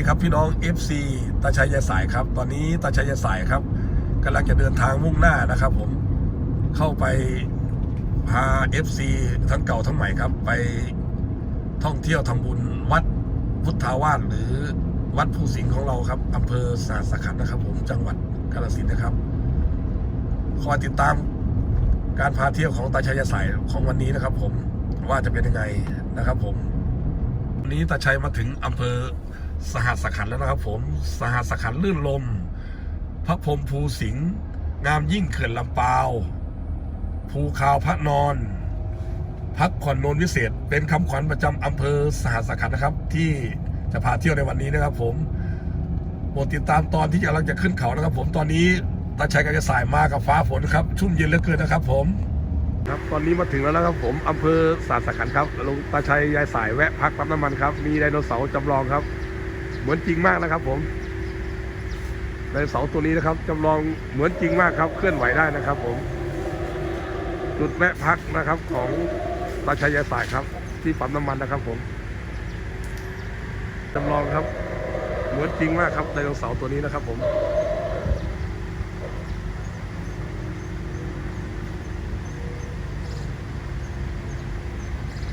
ดีครับพี่น้อง FC ตาชัยยาสายครับ ตอนนี้ตาชัยยาสายครับกำลังจะเดินทางมุ่งหน้านะครับผมเข้าไปพา FC ทั้งเก่าทั้งใหม่ครับ ไปท่องเที่ยวทำบุญวัดพุทธาวาสหรือวัดภูสิงห์ของเราครับอำเภอสาสขันนะครับ ผมจังหวัดกาฬสินธุ์นะครับคอยติดตามการพาเที่ยวของตาชัยยายสายของวันนี้นะครับ ผมว่าจะเป็นยังไงนะครับ ผมวันนี้ตาชัยมาถึงอำเภอ สหัสขันแล้วนะครับผมสหัสขันลื่นลม พระพรหมภูสิงห์งามยิ่งเขื่อนลำปาว ภูคาวพระนอน พักผ่อนโนนวิเศษ เป็นคำขวัญประจำอำเภอสหัสขันนะครับ ที่จะพาเที่ยวในวันนี้นะครับ ผมโปรดติดตามตอนที่กำลังจะขึ้นเขานะครับ ผมตอนนี้ตาชัยก็จะสายมากับฟ้าฝนครับ ชุ่มเย็นเหลือเกินนะครับ ผมครับตอนนี้มาถึงแล้วนะครับผมอำเภอสาสขันครับลุงตาชัยยายสายแวะพักปั๊มน้ำมันครับ มีไดโนเสาร์จำลองครับ เหมือนจริงมากนะครับ ผมไดโนเสาตัวนี้นะครับจำลองเหมือนจริงมากครับ เคลื่อนไหวได้นะครับ ผม จุดแวะพักนะครับของตาชัยยาสายครับ ที่ปั๊มน้ำมันนะครับ ผมจำลองครับ เหมือนจริงมากครับไดโนเสาตัวนี้นะครับ ผม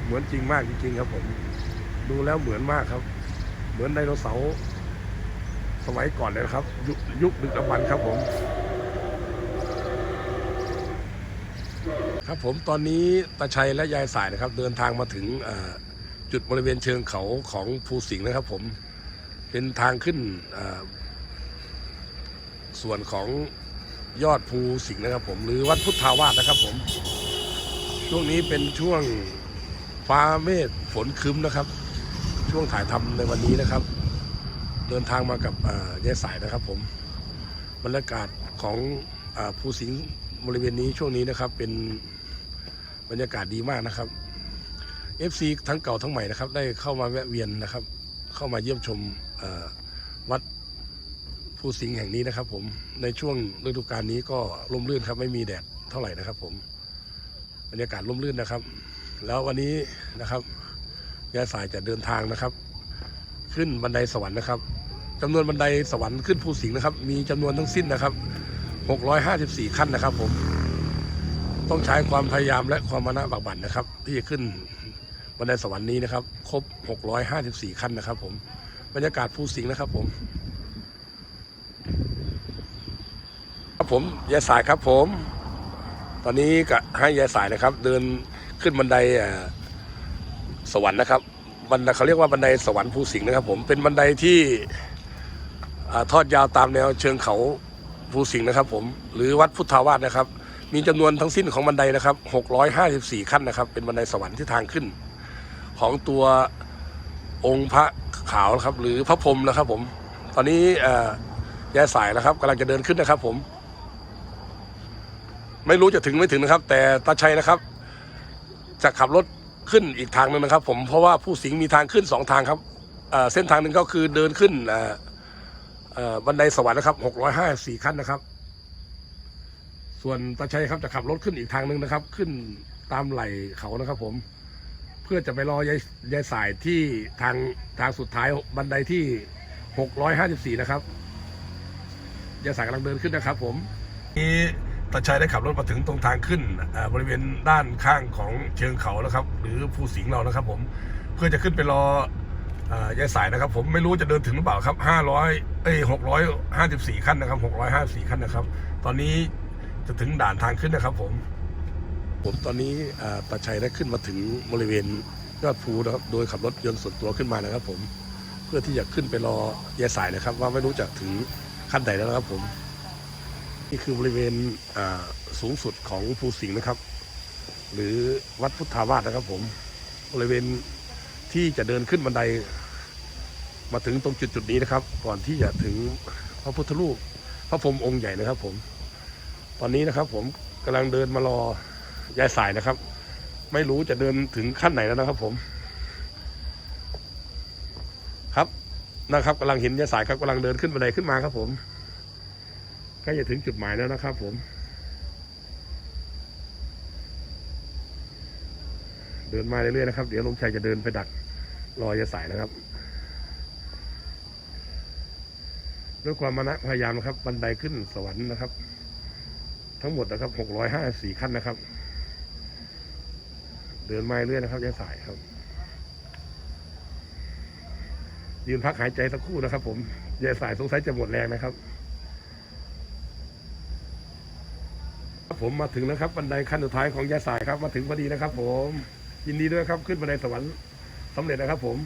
เหมือนจริงมากจริงๆครับผม ดูแล้วเหมือนมากครับ เหมือนไดโนเสาร์สมัยก่อนเลยนะครับ ยุคยุคดึกดำบรรพ์ครับผม ครับผมตอนนี้ตาชัยและยายสายนะครับ เดินทางมาถึงจุดบริเวณเชิงเขาของภูสิงห์นะครับ ผมเป็นทางขึ้นส่วนของยอดภูสิงห์นะครับ ผมหรือวัดพุทธาวาสนะครับผม ช่วงนี้เป็นช่วงฟ้าเมฆฝนคึ้มนะครับ ช่วงถ่ายทำในวันนี้นะครับ เดินทางมากับเอ่อยายสายนะครับ ผมบรรยากาศของอภูสิงห์บริเวณนี้ช่วงนี้นะครับ เป็นบรรยากาศดีมากนะครับ FC ทั้งเก่าทั้งใหม่นะครับ ได้เข้ามาแวะเวียนนะครับ เข้ามาเยี่ยมชมวัดภูสิงห์แห่งนี้นะครับ ผมในช่วงฤดูกาลนี้ก็ร่มรื่นครับ ไม่มีแดดเท่าไหร่นะครับ ผมบรรยากาศร่มรื่นนะครับ แล้ววันนี้นะครับ ยายสายจะเดินทางนะครับ ขึ้นบันไดสวรรค์นะครับจำนวนบันไดสวรรค์ขึ้นภูสิงห์นะครับ มีจำนวนทั้งสิ้นนะครับ 654 ขั้นนะครับ ผม ต้องใช้ความพยายามและความมานะบักบั่นนะครับ ที่จะขึ้นบันไดสวรรค์นี้นะครับ ครบ 654 ขั้นนะครับ ผมบรรยากาศภูสิงห์นะครับ ผมครับผมยายสายครับผม ตอนนี้ก็ให้ยายสายนะครับ เดินขึ้นบันไดอ่อ สวรรค์นะครับบันไดเขาเรียกว่าบันไดสวรรค์ภูสิงห์นะครับ ผมเป็นบันไดที่อทอดยาวตามแนวเชิงเขาภูสิงห์นะครับ ผมหรือวัดพุทธาวาสนะครับ มีจำนวนทั้งสิ้นของบันไดนะครับ 654 ขั้นนะครับ เป็นบันไดสวรรค์ที่ทางขึ้น ของตัวองค์พระขาวนะครับ หรือพระพรหมนะครับ ผม ตอนนี้เอ่อยายสายนะครับกำลังจะเดินขึ้นนะครับ ผม ไม่รู้จะถึงไม่ถึงนะครับ แต่ตาชัยนะครับ จะขับรถ ขึ้นอีกทางหนึ่งนะครับ ผมเพราะว่าผู้สิงห์มีทางขึ้นสองทางครับเส้นทางหนึ่งก็คือเดินขึ้นบันไดสวรรค์นะครับหกร้อยห้าสี่ขั้นนะครับ ส่วนตาชัยครับจะขับรถขึ้นอีกทางหนึ่งนะครับ ขึ้นตามไหล่เขานะครับ ผมเพื่อจะไปรอยายยายสายที่ทางทางสุดท้ายบันไดที่หกร้อยห้าสิบสี่นะครับยายสายกำลังเดินขึ้นนะครับ ผม ตาชัยได้ขับรถมาถึงตรงทางขึ้นบริเวณด้านข้างของเชิงเขาแล้วครับ หรือภูสิงห์เรานะครับ ผมเพื่อจะขึ้นไปรอยายสายนะครับ ผมไม่รู้จะเดินถึงหรือเปล่าครับห้าร้อยเอ้ยหกร้อยห้าสิบสี่ขั้นนะครับหกร้อยห้าสี่ขั้นนะครับ ตอนนี้จะถึงด่านทางขึ้นนะครับ ผม ผมตอนนี้ตาชัยได้ขึ้นมาถึงบริเวณยอดภูนะครับ โดยขับรถยนต์ส่วนตัวขึ้นมานะครับ ผมเพื่อที่จะขึ้นไปรอยายสายนะครับ ว่าไม่รู้จะถึงขั้นใดแล้วนะครับ ผม นี่คือบริเวณสูงสุดของภูสิงห์นะครับ หรือวัดพุทธาวาสนะครับผมบริเวณที่จะเดินขึ้นบันได มาถึงตรงจุดจุดๆนี้นะครับ ก่อนที่จะถึงพระพุทธรูปพระพรหมองค์ใหญ่นะครับผม ตอนนี้นะครับผมกำลังเดินมารอยายสายนะครับ ไม่รู้จะเดินถึงขั้นไหนแล้วนะครับผม ครับนะครับกำลังเห็นยายสายครับกำลังเดินขึ้นบันไดขึ้นมาครับผม กล้จะถึงจุดหมายแล้วนะครับผม เดินมาเรื่อยๆนะครับ เดี๋ยวลุงชัยจะเดินไปดักรอยายสายนะครับ ด้วยความมานะพยายามนะครับ บันไดขึ้นสวรรค์นะครับ ทั้งหมดนะครับหกร้อยห้าสี่ขั้นนะครับ เดินมาเรื่อยนะครับยายสายครับยืนพักหายใจสักครู่นะครับ ผมยายสายสงสัยจะหมดแรงนะครับ ผมมาถึงแล้วครับบันไดขั้นสุดท้ายของยายสายครับ มาถึงพอดีนะครับ ผม ยินดีด้วยครับขึ้นบันไดสวรรค์สำเร็จนะครับ ผม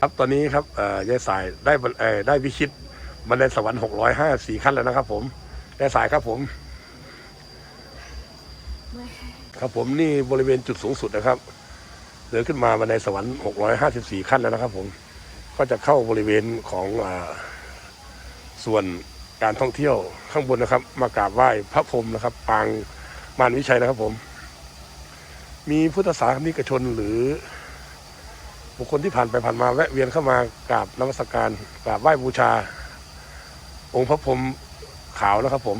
ครับตอนนี้ครับเออยายสายได้เออได้วิชิตบันไดสวรรค์หกร้อยห้าสี่ขั้นแล้วนะครับ ผมยายสายครับผม ครับผมนี่บริเวณจุดสูงสุดนะครับเดินขึ้นมาบันไดสวรรค์หกร้อยห้าสิบสี่ขั้นแล้วนะครับ ผมก็จะเข้าบริเวณของอส่วน การท่องเที่ยวข้างบนนะครับ มากราบไหว้พระพรหมนะครับ ปางมารวิชัยนะครับผม มีพุทธศาสนิกชนหรือ บุคคลที่ผ่านไปผ่านมาแวะเวียนเข้ามากราบนมัสการกราบไหว้บูชา องค์พระพรหมขาวนะครับ ผม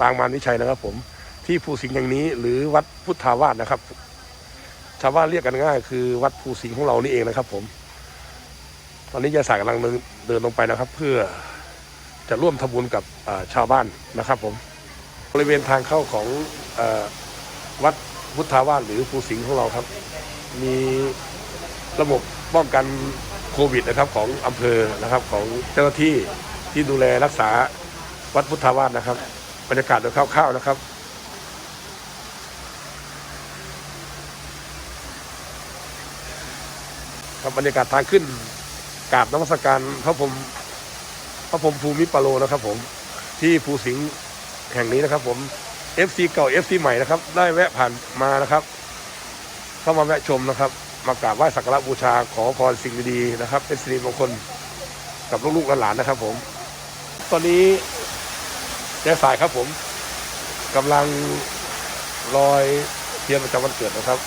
ปางมารวิชัยนะครับ ผม ที่ภูสิงห์อย่างนี้ หรือวัดพุทธาวาสนะครับ ชาวบ้านเรียกกันง่าย คือวัดภูสิงห์ของเรานี่เองนะครับ ผม ตอนนี้ยาสากำลังเดินเดินลงไปนะครับ เพื่อ จะร่วมทำบุญกับชาวบ้านนะครับผมบริเวณทางเข้าของอวัดพุทธาวาสหรือภูสิงห์ของเราครับ มีระบบป้องกันโควิดนะครับของอำเภอนะครับของเจ้าหน้าที่ที่ดูแลรักษาวัดพุทธาวาสนะครับบรรยากาศโดยคร่าวๆนะครับครับบรรยากาศทางขึ้นกราบนมัสการพระพรหม พระพรมภูมิปโลนะครับผมที่ภูสิงห์แห่งนี้นะครับผม FC เก่า FC ใหม่นะครับ ได้แวะผ่านมานะครับ เข้ามาแวะชมนะครับ มากราบไหว้สักการะบูชาขอพรสิ่งดีๆนะครับ เป็นสิริมงคลกับลูกๆหลานๆนะครับ ผม ตอนนี้แย่สายครับผมกำลังลอยเทียนประจำวันเกิดนะครับ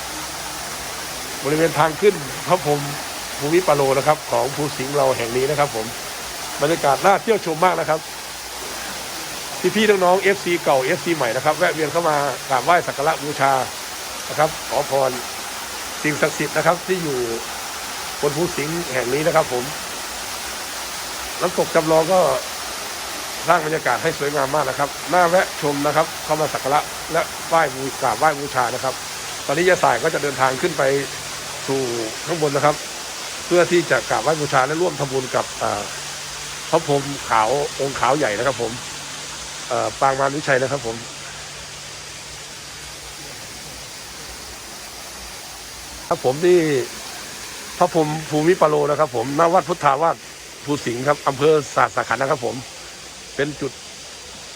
บริเวณทางขึ้นพระพรมภูมิปาโลนะครับ ของภูสิงห์เราแห่งนี้นะครับ ผม บรรยากาศน่าเที่ยวชมมากนะครับพี่ๆน้องๆ FC เก่า FC ใหม่นะครับแวะเวียนเข้ามากราบไหว้สักการะบูชานะครับ ขอพรสิ่งศักดิ์สิทธิ์นะครับ ที่อยู่บนภูสิงห์แห่งนี้นะครับ ผมน้ำตกจำลองก็สร้างบรรยากาศให้สวยงามมากนะครับน่าแวะชมนะครับ เข้ามาสักการะและไหว้บูกราบไหว้บูชานะครับ ตอนนี้ยาสายก็จะเดินทางขึ้นไปสู่ข้างบนนะครับ เพื่อที่จะกราบไหว้บูชาและร่วมทำบุญกับอ่า พระพรหมขาวองค์ขาวใหญ่นะครับ ผมเอ่อปางมารวิชัยนะครับ ผมครับผมที่พระพรหมภูมิปาโลนะครับ ผมณวัดพุทธาวาสภูสิงห์ครับอำเภอสาสขันนะครับ ผม เป็นจุด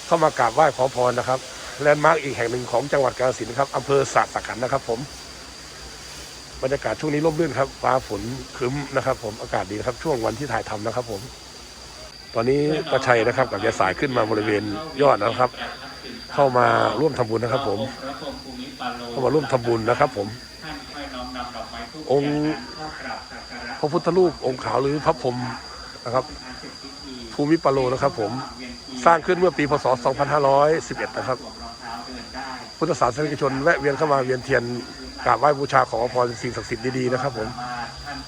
เข้ามากราบไหว้ขอพรนะครับแลนด์มาร์กอีกแห่งหนึ่งของจังหวัดกาฬสินธุ์ครับอำเภอสาสขันนะครับ ผมบรรยากาศช่วงนี้ร่มรื่นครับฟ้าฝนครึ้มนะครับ ผมอากาศดีครับช่วงวันที่ถ่ายทำนะครับ ผม ตอนนี้ตาชัยนะครับ กับยายสายขึ้นมาบริเวณยอดนะครับ เข้ามาร่วมทำบุญนะครับ ผมพระภูมิปาโลเข้ามาร่วมทำบุญนะครับ ผม องค์พระพุทธรูปองค์ขาวหรือพระพรมนะครับ ภูมิปาโลนะครับ ผมสร้างขึ้นเมื่อปีพศ 2511 นะครับสวมรองเท้าเดินได้พุทธศาสนิกชนแวะเวียนเข้ามาเวียนเทียนกราบไหว้บูชาขอพรสิ่งศักดิ์สิทธิ์ดีๆนะครับ ผม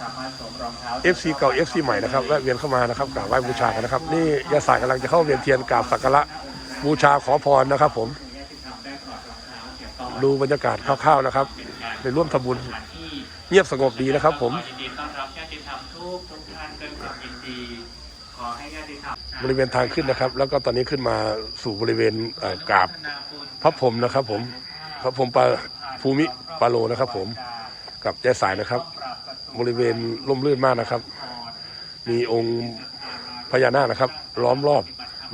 สามารถท่านสามารถสวมรองเท้า FC เก่า FC ใหม่นะครับแวะเวียนเข้ามานะครับกราบไหว้บูชากันนะครับ นี่ยาสายกำลังจะเข้าเวียนเทียนกราบสักการะบูชาขอพรนะครับ ผมญาติธรรมได้ถอดรองเท้าเสียก่อนดูบรรยากาศคร่าวๆนะครับไปร่วมทำบุญสถานที่เงียบสงบดีนะครับผมขอยินดีต้อนรับญาติธรรมทุกทุกท่านด้วยความยินดีขอให้ญาติธรรมบริเวณทางขึ้นนะครับ แล้วก็ตอนนี้ขึ้นมาสู่บริเวณเอ่อกราบพระพรหมนะครับ ผมพระพรหมปาภูมิปาโลนะครับ ผมกับยายสายนะครับ บริเวณร่มรื่นมากนะครับ มีองค์พญานาคนะครับ ล้อมรอบ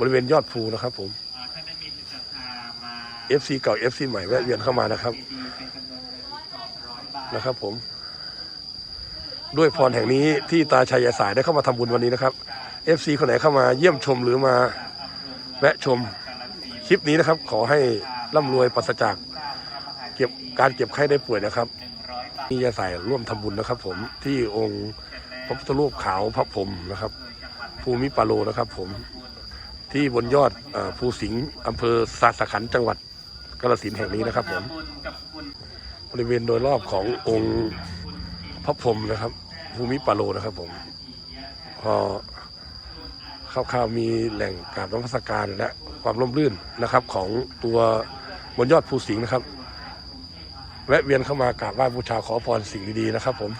บริเวณยอดภูนะครับ ผมท่านได้มีจิตศรัทธามา FC เก่า FC ใหม่แวะเวียนเข้ามานะครับนะครับ ผม ด้วยพรแห่งนี้ที่ตาชัยยายสายได้เข้ามาทำบุญวันนี้นะครับ FC คนไหนเข้ามาเยี่ยมชมหรือมาแวะชมคลิปนี้นะครับ ขอให้ร่ำรวยปราศจากเก็บการเก็บไข้ได้ป่วยนะครับ นี่ยายสายร่วมทำบุญนะครับ ผมที่องค์พระพุทธรูปขาวพระพรมนะครับ ภูมิปาโลนะครับ ผมที่บนยอดอภูสิงห์อำเภอสาสขันจังหวัดกาฬสินแห่งนี้นะครับ ผม บริเวณโดยรอบขององค์พระพรมนะครับ ภูมิปาโลนะครับ ผมพอคร่าวๆมีแหล่งกราบนมัสการและความร่มรื่นนะครับ ของตัวบนยอดภูสิงห์นะครับ แวะเวียนเข้ามากราบไหว้บูชาขอพรสิ่งดีๆนะครับผม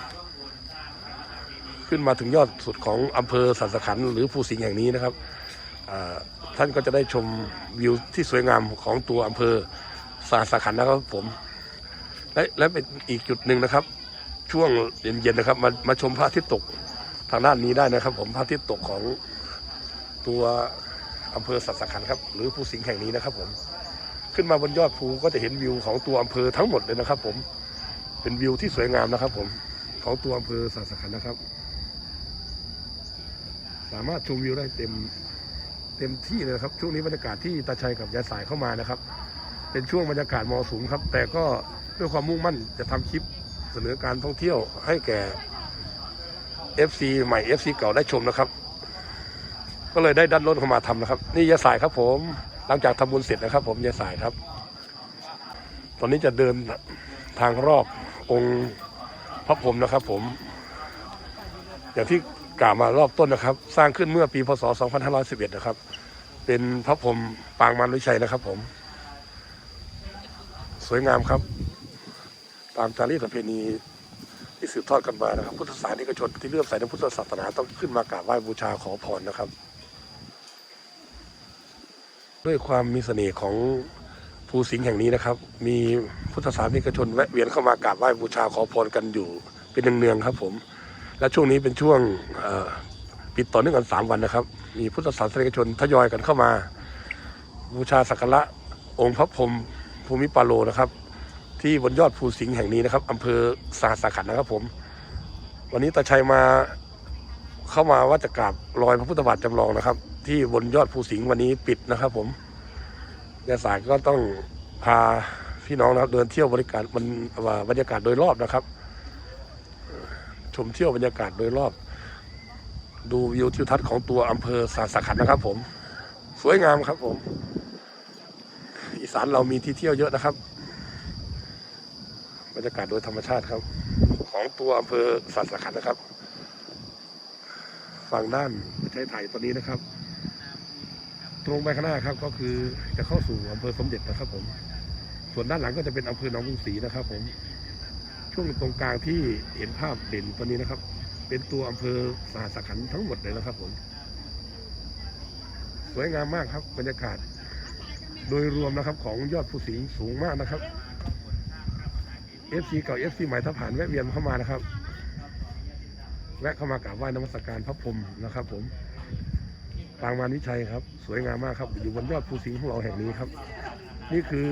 ขึ้นมาถึงยอดสุดของอำเภอสันสขันหรือภูสิงห์แห่งนี้นะครับท่านก็จะได้ชมวิวที่สวยงามของตัวอำเภอสันสขันนะครับผม และและเป็นอีกจุดหนึ่งนะครับ ช่วงเย็นๆนะครับมามาชมพระอาทิตย์ตกทางด้านนี้ได้นะครับ ผมพระอาทิตย์ตกของตัวอำเภอสัตสขันครับ หรือภูสิงห์แห่งนี้นะครับผม ขึ้นมาบนยอดภูก็จะเห็นวิวของตัวอำเภอทั้งหมดเลยนะครับ ผมเป็นวิวที่สวยงามนะครับ ผมของตัวอำเภอสัตสขันนะครับ สามารถชมวิวได้เต็มเต็มที่เลยนะครับ ช่วงนี้บรรยากาศที่ตาชัยกับยายสายเข้ามานะครับ เป็นช่วงบรรยากาศมอสูงครับ แต่ก็ด้วยความมุ่งมั่นจะทำคลิปเสนอการท่องเที่ยวให้แก่ FC ใหม่ FC เก่าได้ชมนะครับ ก็เลยได้ดันรถเข้ามาทำนะครับ นี่ยายสายครับผม หลังจากทำบุญเสร็จนะครับ ผมยายสายครับ ตอนนี้จะเดินทางรอบองค์พระพรหมนะครับ ผม อย่างที่กล่าวมารอบต้นนะครับ สร้างขึ้นเมื่อปีพศ 2511 นะครับ เป็นพระพรหมปางมารวิชัยนะครับ ผม สวยงามครับ ตามจารีตประเพณีที่สืบทอดกันมานะครับ พุทธศาสนิกชนที่เลื่อมใสในพุทธศาสนาต้องขึ้นมากราบไหว้บูชาขอพรนะครับ ด้วยความมีเสน่ห์ของภูสิงห์แห่งนี้นะครับ มีพุทธศาสนิกชนแวะเวียนเข้ามากราบไหว้บูชาขอพรกันอยู่เป็นเนืองๆครับ ผม และช่วงนี้เป็นช่วงปิดต่อเนื่องกันสามวันนะครับ มีพุทธศาสนิกชนทยอยกันเข้ามา บูชาสักการะองค์พระพรหมภูมิปาโลนะครับ ที่บนยอดภูสิงห์แห่งนี้นะครับอำเภอสาสาขันนะครับ ผม วันนี้ตาชัยมาเข้ามาว่าจะกราบรอยพระพุทธบาทจำลองนะครับ ที่บนยอดภูสิงห์วันนี้ปิดนะครับ ผมยาสายก็ต้องพาพี่น้องนะครับ เดินเที่ยวบริการมันว่าบรรยากาศโดยรอบนะครับ ชมเที่ยวบรรยากาศโดยรอบ ดูวิวทิวทัศน์ของตัวอำเภอสาสขันนะครับ ผม สวยงามครับ ผม อีสานเรามีที่เที่ยวเยอะนะครับ บรรยากาศโดยธรรมชาติครับ ของตัวอำเภอสัตว์สขันนะครับ ฝั่งด้านประเทศไทยตอนนี้นะครับ ตรงไปข้างหน้าครับ ก็คือจะเข้าสู่อำเภอสมเด็จนะครับผม ส่วนด้านหลังก็จะเป็นอำเภอหนองกรุงศรีนะครับ ผม ช่วงตรงกลางที่เห็นภาพเด่นตอนนี้นะครับ เป็นตัวอำเภอสาสขันทั้งหมดเลยนะครับ ผม สวยงามมากครับบรรยากาศ โดยรวมนะครับ ของยอดภูสิงสูงมากนะครับ FC เก่า FC ใหม่ถ้าผ่านแวะเวียนเข้ามานะครับ แวะเข้ามากราบไหว้นมัสการพระพรหมนะครับ ผม ปางมารวิชัยครับ สวยงามมากครับ อยู่บนยอดภูสิงห์ของเราแห่งนี้ครับ นี่คือ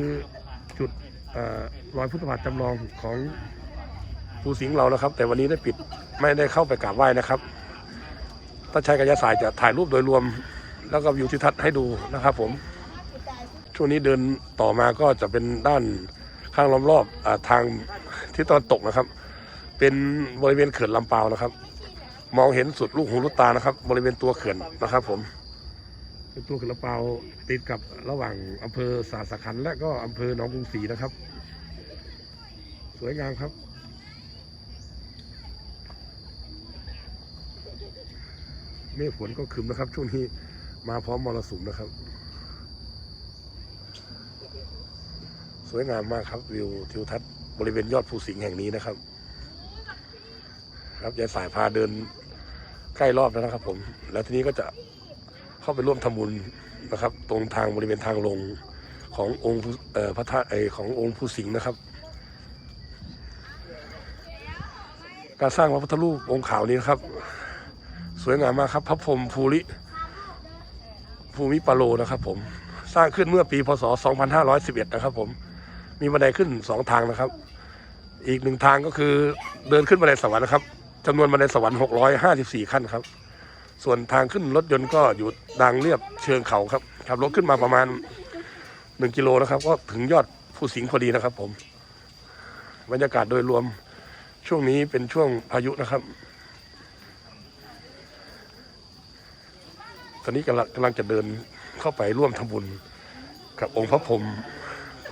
จุดอรอยพุทธบาทจำลองของภูสิงห์เรานะครับ แต่วันนี้ได้ปิดไม่ได้เข้าไปกราบไหว้นะครับถ้าใช้กระยาสายจะถ่ายรูปโดยรวม แล้วก็วิวทิวทัศน์ให้ดูนะครับ ผม ช่วงนี้เดินต่อมาก็จะเป็นด้านข้างล้อมรอบอทางทิศตะวันตกนะครับ เป็นบริเวณเขื่อนลำปาวนะครับ มองเห็นสุดลูกหูลูกตานะครับ บริเวณตัวเขื่อนนะครับ ผมเป็นตัวเขื่อนลำปาติดกับระหว่างอำเภอสาสขันและก็อำเภอหนองกรุงศรีนะครับ สวยงามครับเมฆฝนก็คึมนะครับ ช่วงนี้มาพร้อมมรสุมนะครับ สวยงามมากครับวิวทิวทัศน์บริเวณยอดภูสิงห์แห่งนี้นะครับ ครับยายสายพาเดินใกล้รอบแล้วนะครับ ผม แล้วทีนี้ก็จะเข้าไปร่วมทำบุญนะครับ ตรงทางบริเวณทางลงขององค์พระธาตุขององค์ภูสิงห์นะครับ การสร้างพระพุทธรูปองค์ขาวนี้นะครับ สวยงามมากครับ พระพรมภูริภูมิปาโลนะครับ ผมสร้างขึ้นเมื่อปีพศ 2511 นะครับ ผมมีบันไดขึ้นสองทางนะครับ อีกหนึ่งทางก็คือเดินขึ้นบันไดสวรรค์นะครับ จำนวนบันไดสวรรค์ 654 ขั้นครับ ส่วนทางขึ้นรถยนต์ก็อยู่ดังเรียบเชิงเขาครับขับรถขึ้นมาประมาณ 1 กิโลนะครับ ก็ถึงยอดภูสิงพอดีนะครับ ผม บรรยากาศโดยรวมช่วงนี้เป็นช่วงพายุนะครับ ตอนนี้กำลังกำลังจะเดินเข้าไปร่วมทำบุญกับองค์พระพรหม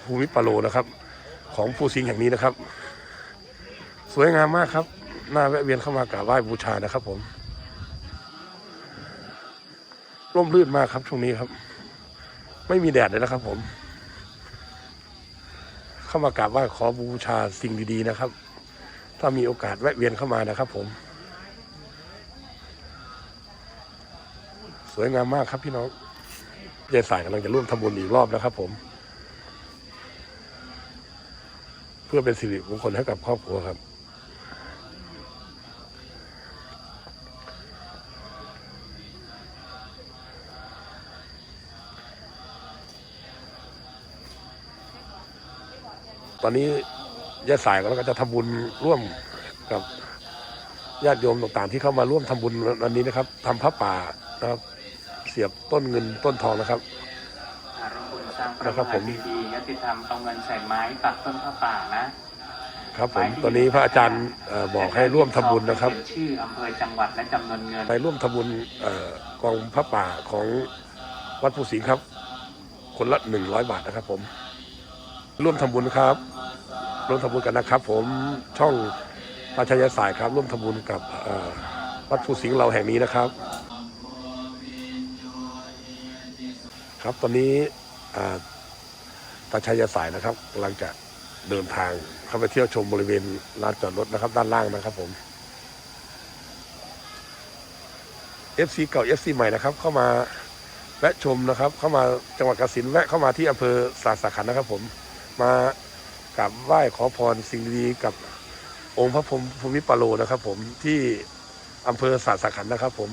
ภูมิปาโลนะครับ ของภูสิงแห่งนี้นะครับ สวยงามมากครับ น่าแวะเวียนเข้ามากราบไหว้บูชานะครับ ผมร่มรื่นมากครับช่วงนี้ครับ ไม่มีแดดเลยนะครับ ผม เข้ามากราบไหว้ขอบูชาสิ่งดีๆนะครับ ถ้ามีโอกาสแวะเวียนเข้ามานะครับ ผม สวยงามมากครับพี่น้องยายสายกำลังจะร่วมทำบุญอีกรอบนะครับ ผม เพื่อเป็นสิริมงคลให้กับครอบครัวครับ ตอนนี้ยายสายก็จะทำบุญร่วมกับญาติโยมต่างๆ ที่เข้ามาร่วมทำบุญวันนี้นะครับทำพระป่านะครับ เสียบต้นเงินต้นทองนะครับอารมณ์บุญสร้างพระนะครับผมมหาเจดีย์ยติธรรมเอาเงินใส่ไม้ปักต้นพระป่านะครับผมตอนนี้พระอาจารย์เอ่อบอกให้ร่วมทำบุญนะครับเขียชื่ออำเภอจังหวัดและจำนวนเงิน ไปร่วมทำบุญเอ่อกองพระป่าของวัดภูสิงห์ครับ คนละหนึ่งร้อยบาทนะครับผม ร่วมทำบุญครับ ร่วมทำบุญกันนะครับ ผมช่องพระชยสายครับ ร่วมทำบุญกับวัดภูสิงห์เราแห่งนี้นะครับ ครับตอนนี้ตาชัยสายนะครับกำลังจะเดินทางเข้าไปเที่ยวชมบริเวณลานจอดรถนะครับ ด้านล่างนะครับผม FC เก่า FC ใหม่นะครับ เข้ามาแวะชมนะครับ เข้ามาจังหวัดกาฬสินธุ์แวะเข้ามาที่อำเภอสาสาขันนะครับผม มากราบไหว้ขอพรสิ่งดีๆกับองค์พระพรหมภูมิปโลนะครับ ผมที่อำเภอสาสขันนะครับ ผม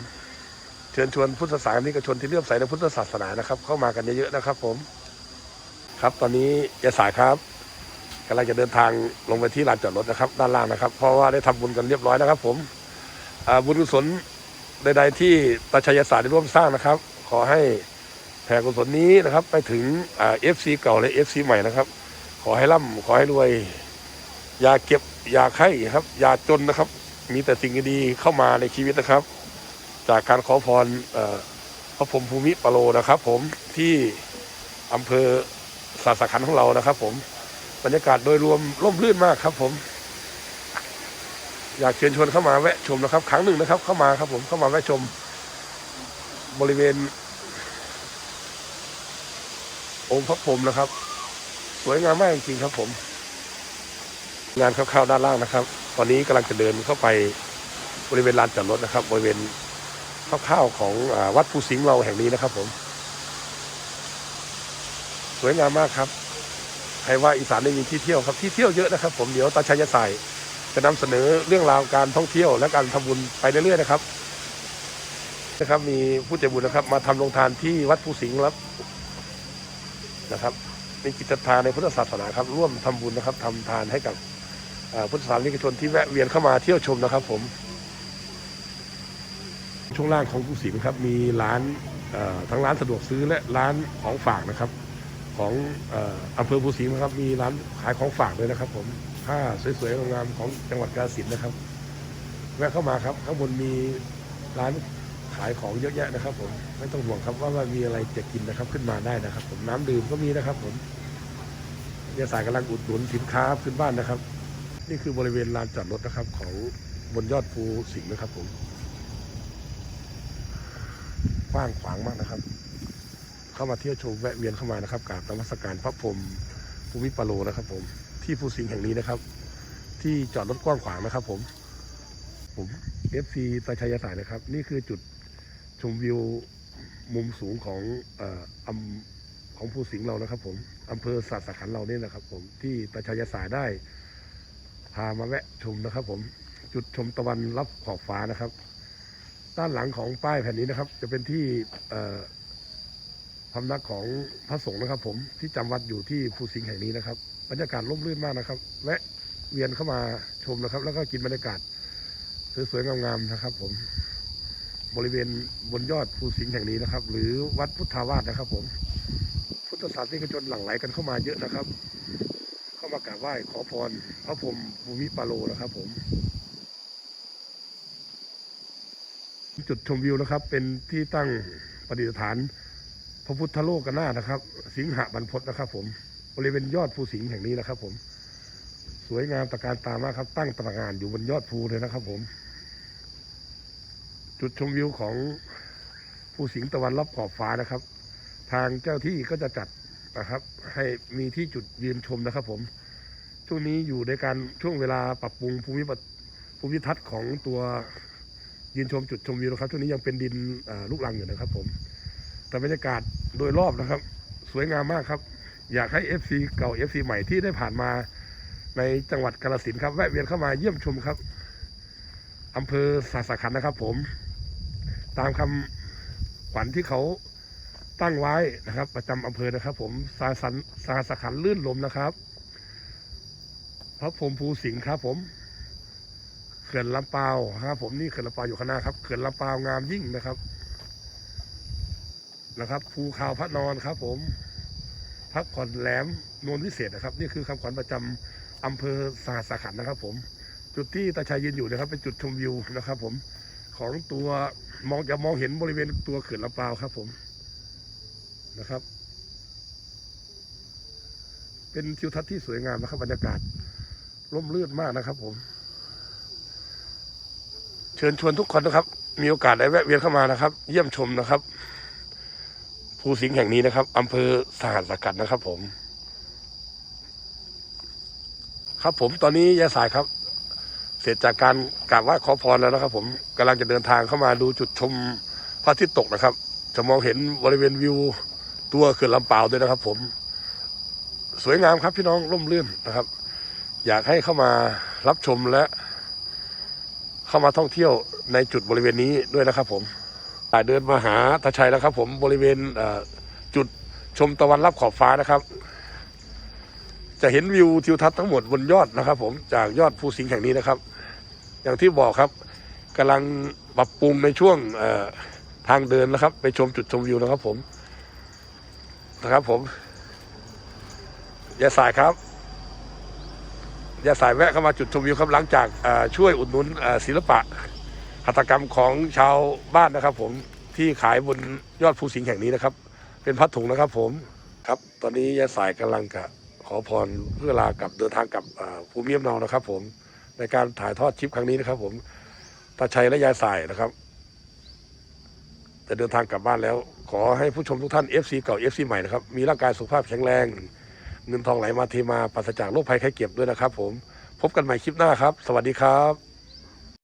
เชิญชวนพุทธศาสนิกชนที่เลื่อมใสในพุทธศาสนานะครับ เข้ามากันเยอะๆนะครับ ผม ครับตอนนี้ยาสาครับกำลังจะเดินทางลงไปที่ลานจอดรถนะครับ ด้านล่างนะครับ เพราะว่าได้ทำบุญกันเรียบร้อยนะครับ ผมบุญกุศลใดๆที่ตาชัยศาสตร์ได้ร่วมสร้างนะครับ ขอให้แผ่กุศลนี้นะครับ ไปถึงเอฟซีเก่าและเอฟซีใหม่นะครับ ขอให้ร่ำขอให้รวย อย่าเก็บอย่าไข้ครับ อย่าจนนะครับ มีแต่สิ่งดีๆเข้ามาในชีวิตนะครับ จากการขอพรพระพรหมภูมิปโลนะครับ ผมที่อำเภอสาสขันของเรานะครับ ผมบรรยากาศโดยรวมร่มรื่นมากครับ ผม อยากเชิญชวนเข้ามาแวะชมนะครับ ครั้งหนึ่งนะครับ เข้ามาครับ ผมเข้ามาแวะชม บริเวณองค์พระพรหมนะครับ สวยงามมากจริงครับผม งานคร่าวๆด้านล่างนะครับ ตอนนี้กำลังจะเดินเข้าไปบริเวณลานจอดรถนะครับ บริเวณคร่าวๆของอวัดภูสิงห์เราแห่งนี้นะครับผม สวยงามมากครับใครว่าอีสานได้มีที่เที่ยวครับที่เที่ยวเยอะนะครับผมเดี๋ยวตาชัยสายจะนำเสนอเรื่องราวการท่องเที่ยวและการทำบุญไปเรื่อยๆนะครับนะครับ มีผู้ใจบุญนะครับ มาทำโรงทานที่วัดภูสิงห์ครับนะครับ เป็นกิจทาในพุทธศาสนาครับ ร่วมทำบุญนะครับทำทานให้กับพุทธศาสนิกชนที่แวะเวียนเข้ามาเที่ยวชมนะครับ ผม ช่วงล่างของภูสิงห์ครับ มีร้านทั้งร้านสะดวกซื้อและร้านของฝากนะครับ ของอำเภอภูสิงห์นะครับ มีร้านขายของฝากด้วยนะครับ ผมผ้าสวยๆงามๆของจังหวัดกาฬสินธุ์นะครับ แวะเข้ามาครับ ข้างบนมีร้านขายของเยอะแยะนะครับ ผมไม่ต้องห่วงครับว่าว่ามีอะไรจะกินนะครับ ขึ้นมาได้นะครับ ผมน้ำดื่มก็มีนะครับ ผม ยาสายกำลังอุดหนุนสินค้าขึ้นบ้านนะครับ นี่คือบริเวณลานจอดรถนะครับ ของบนยอดภูสิงห์นะครับผมกว้างขวางมากนะครับ เข้ามาเที่ยวชมแวะเวียนเข้ามานะครับกราบนมัสการพระพรหมภูมิปโลนะครับ ผมที่ภูสิงห์แห่งนี้นะครับ ที่จอดรถกว้างขวางนะครับ ผม ผมเอฟซีตาชัยสายนะครับ นี่คือจุดชมวิวมุมสูงของออของภูสิงห์เรานะครับ ผม อำเภอสัตสขันเราเนี่ยนะครับ ผมที่ตาชัยสายได้ พามาแวะชมนะครับ ผมจุดชมตะวันรับขอบฟ้านะครับ ด้านหลังของป้ายแผ่นนี้นะครับ จะเป็นที่เอ่อพำนักของพระสงฆ์นะครับ ผมที่จำวัดอยู่ที่ภูสิงห์แห่งนี้นะครับบรรยากาศร่มรื่นมากนะครับ แวะเวียนเข้ามาชมนะครับ แล้วก็กินบรรยากาศสวยๆงามๆนะครับ ผมบริเวณบนยอดภูสิงห์แห่งนี้นะครับ หรือวัดพุทธาวาสนะครับ ผม ธศาสนิกชนหลั่งไหลกันเข้ามาเยอะนะครับ เข้ามากราบไหว้ขอพรพระพรหมภูมิปาโลนะครับ ผม จุดชมวิวนะครับ เป็นที่ตั้งประดิษฐาน พระพุทธโลกนาถนะครับ สิงหบรรพตนะครับ ผมบริเวณยอดภูสิงห์แห่งนี้นะครับ ผม สวยงามตระการตามากครับ ตั้งตระงานอยู่บนยอดภูเลยนะครับ ผม จุดชมวิวของภูภูสิงห์ตะวันรับขอบฟ้านะครับ ทางเจ้าที่ก็จะจัดนะครับ ให้มีที่จุดยืนชมนะครับ ผม ช่วงนี้อยู่ในการช่วงเวลาปรับปรุงภูมิปภูมิทัศน์ของตัวยืนชมจุดชมวิวนะครับ ช่วงนี้ยังเป็นดินลูกรังอยู่นะครับ ผม แต่บรรยากาศโดยรอบนะครับ สวยงามมากครับ อยากให้ FC เก่า FC ใหม่ที่ได้ผ่านมาในจังหวัดกาฬสินครับแวะเวียนเข้ามาเยี่ยมชมครับอำเภอสาสขันนะครับ ผม ตามคำขวัญที่เขา ตั้งไว้นะครับ ประจำอำเภอนะครับ ผมสาสันสาสขันลื่นลมนะครับพระพรมภูสิงห์ครับ ผมเขื่อนลำปาวครับ ผมนี่เขื่อนลำปาวอยู่ข้างหน้าครับเขื่อนลำปาวงามยิ่งนะครับ นะครับภูเขาพระนอนครับ ผมพักผ่อนแหลมนวลวิเศษนะครับ นี่คือคำขวัญประจำอำเภอสาสขันนะครับ ผม จุดที่ตาชัยยืนอยู่นะครับ เป็นจุดชมวิวนะครับ ผมของตัวมองจะมองเห็นบริเวณตัวเขื่อนลำปาวครับ ผม นะครับ เป็นทิวทัศน์ที่สวยงามนะครับบรรยากาศร่มรื่นมากนะครับ ผม เชิญชวนทุกคนนะครับ มีโอกาสได้แวะเวียนเข้ามานะครับ เยี่ยมชมนะครับ ภูสิงห์แห่งนี้นะครับอำเภอสหัสกัดนะครับ ผม ครับผมตอนนี้ยายสายครับ เสร็จจากการกราบไหว้ขอพรแล้วนะครับ ผมกำลังจะเดินทางเข้ามาดูจุดชมพระอาทิตย์ตกนะครับ จะมองเห็นบริเวณวิว ตัวเขื่อนลำปาวด้วยนะครับ ผม สวยงามครับพี่น้องร่มรื่นนะครับ อยากให้เข้ามารับชมและเข้ามาท่องเที่ยวในจุดบริเวณนี้ด้วยนะครับ ผมเดินมาหาตาชัยแล้วครับ ผมบริเวณจุดชมตะวันรับขอบฟ้านะครับ จะเห็นวิวทิวทัศน์ทั้งหมดบนยอดนะครับ ผมจากยอดภูสิงห์แห่งนี้นะครับ อย่างที่บอกครับกำลังปรับปรุงในช่วงทางเดินนะครับ ไปชมจุดชมวิวนะครับ ผม นะครับผมยาสายครับยาสายแวะเข้ามาจุดชมวิวครับหลังจากช่วยอุดหนุนศิลปะหัตถกรรมของชาวบ้านนะครับ ผมที่ขายบนยอดภูสิงห์แห่งนี้นะครับ เป็นพัดถุงนะครับ ผมครับ ตอนนี้ยายสายกำลังกะขอพรเพื่อลากับเดินทางกับภูมิลำเนานะครับ ผมในการถ่ายทอดคลิปครั้งนี้นะครับ ผมตาชัยและยายสายนะครับ จะเดินทางกลับบ้านแล้ว ขอให้ผู้ชมทุกท่าน FC เก่า FC ใหม่นะครับ มีร่างกายสุขภาพแข็งแรง เงินทองไหลมาเทมาปราศจากโรคภัยไข้เจ็บด้วยนะครับ ผม พบกันใหม่คลิปหน้าครับ สวัสดีครับ